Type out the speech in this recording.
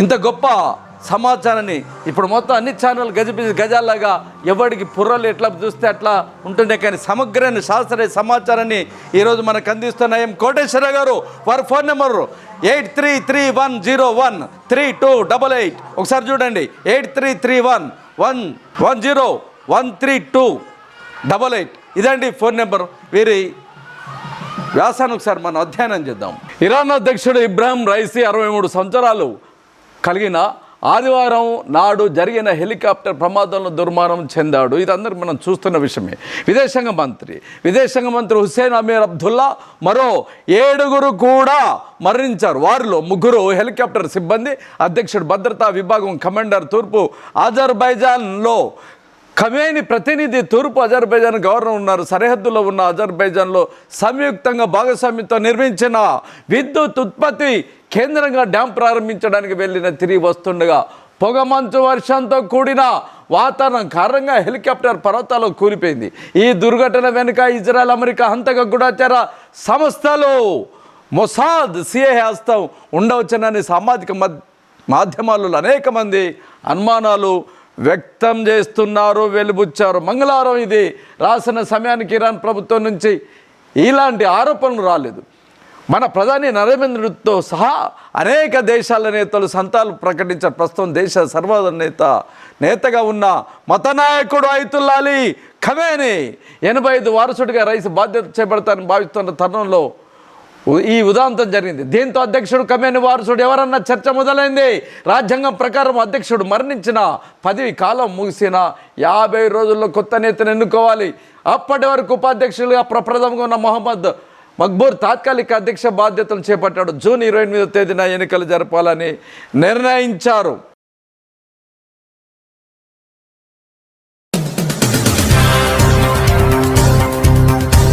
ఇంత గొప్ప సమాచారాన్ని ఇప్పుడు మొత్తం అన్ని ఛానల్ గజ గజాల్లాగా ఎవరికి పుర్రలు ఎట్లా చూస్తే అట్లా ఉంటుండే కానీ సమగ్రమైన శాస్త్రీయ సమాచారాన్ని ఈరోజు మనకు అందిస్తున్న ఎం కోటేశ్వర గారు. వారి phone number eight three three one zero one three two double eight. ఒకసారి చూడండి. Eight three three one one one zero one three two double eight. ఇదండి ఫోన్ నెంబర్. వీరి వ్యాసాన్ని ఒకసారి మనం అధ్యయనం చేద్దాం. ఇరాన్ అధ్యక్షుడు ఇబ్రాహిం రైసీ అరవై మూడు సంవత్సరాలు కలిగిన ఆదివారం నాడు జరిగిన హెలికాప్టర్ ప్రమాదంలో దుర్మరణం చెందాడు. ఇది అందరూ మనం చూస్తున్న విషయమే. విదేశాంగ మంత్రి విదేశాంగ మంత్రి హుస్సేన్ అమీర్ అబ్దుల్లా మరో ఏడుగురు కూడా మరణించారు. వారిలో ముగ్గురు హెలికాప్టర్ సిబ్బంది అధ్యక్షుడు భద్రతా విభాగం కమాండర్ తూర్పు అజర్బైజాన్లో ఖమేని ప్రతినిధి తూర్పు అజర్బైజాన్ గవర్నర్ ఉన్నారు. సరిహద్దులో ఉన్న అజర్బైజాన్లో సంయుక్తంగా భాగస్వామ్యంతో నిర్మించిన విద్యుత్ ఉత్పత్తి కేంద్రంగా డ్యాం ప్రారంభించడానికి వెళ్ళిన తిరిగి వస్తుండగా పొగమంచు వర్షంతో కూడిన వాతావరణం కారణంగా హెలికాప్టర్ పర్వతాలు కూలిపోయింది. ఈ దుర్ఘటన వెనుక ఇజ్రాయెల్ అమెరికా హంతక గూఢాచార సంస్థలు మొసాద్ సిఏ హస్తం ఉండవచ్చునని సామాజిక మద్ మాధ్యమాలలో అనేక మంది అనుమానాలు వ్యక్తం చేస్తున్నారు వెలుబుచ్చారు. మంగళవారం ఇది రాసిన సమయానికి ఇరాన్ ప్రభుత్వం నుంచి ఇలాంటి ఆరోపణలు రాలేదు. మన ప్రధాని నరేంద్రుడితో సహా అనేక దేశాల నేతలు సంతాలు ప్రకటించిన ప్రస్తుతం దేశ సర్వాధ నేత నేతగా ఉన్న మతనాయకుడు అయితుల్లాలి ఖమేని ఎనభై ఐదు వారసుడిగా రైసు బాధ్యత చేపడతానని భావిస్తున్న తరుణంలో ఈ ఉదాంతం జరిగింది. దీంతో అధ్యక్షుడు కమేని వారసుడు ఎవరన్నా చర్చ మొదలైంది. రాజ్యాంగం ప్రకారం అధ్యక్షుడు మరణించిన పదవి కాలం ముగిసిన యాభై రోజుల్లో కొత్త నేతను ఎన్నుకోవాలి. అప్పటి వరకు ఉపాధ్యక్షులుగా ప్రప్రథమంగా ఉన్న మొహమ్మద్ మక్బూర్ తాత్కాలిక అధ్యక్ష బాధ్యతలు చేపట్టాడు. జూన్ ఇరవై ఎనిమిదో తేదీన ఎన్నికలు జరపాలని నిర్ణయించారు.